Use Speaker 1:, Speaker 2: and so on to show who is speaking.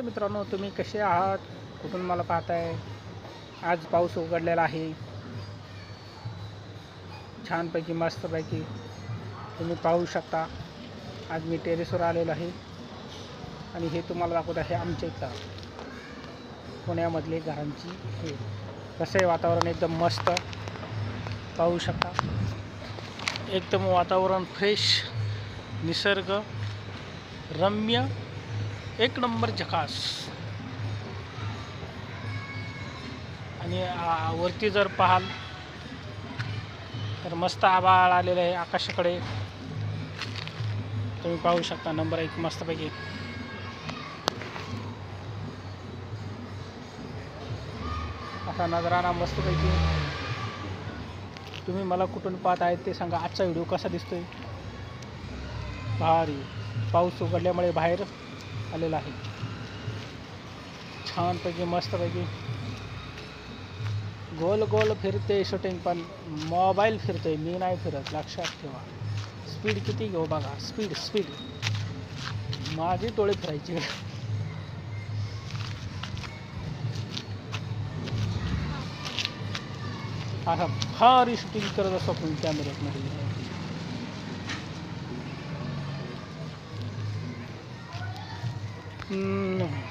Speaker 1: नमस्कार मित्रांनो तुम्ही कसे आहात? कुठून मला पाहताय? आज पाऊस उघडलेला आहे. छानपैकी मस्तपैकी तुम्ही पाहू शकता. आज मी टेरेसवर आलेलो आहे. आणि हे तुम्हाला दाखवत आहे आमच्या इथं. पुण्यामधले घरांची हे. कसं वातावरण? एकदम मस्त. पाहू शकता. एकदम वातावरण फ्रेश निसर्ग रम्य. एक नंबर झकास. आणि वरती जर पाहाल तर मस्त आभाळ आलेलं आहे आकाशाकडे. तुम्ही पाहू शकता नंबर एक मस्तपैकी. असा नजराना मस्तपैकी. तुम्ही मला कुठून पाहत आहेत ते सांगा. आजचा व्हिडिओ कसा दिसतोय? भारी. पाऊस उघडल्यामुळे बाहेर आलेला आहे. छानपैकी मस्तपैकी. गोल गोल फिरते शूटिंग पण मोबाईल फिरतोय मी नाही फिरत लक्षात ठेवा. स्पीड किती घेऊ बघा. Speed speed. माझी टोळी फिरायची. आता भारी शूटिंग करत असतो आपण कॅमेऱ्यात 嗯。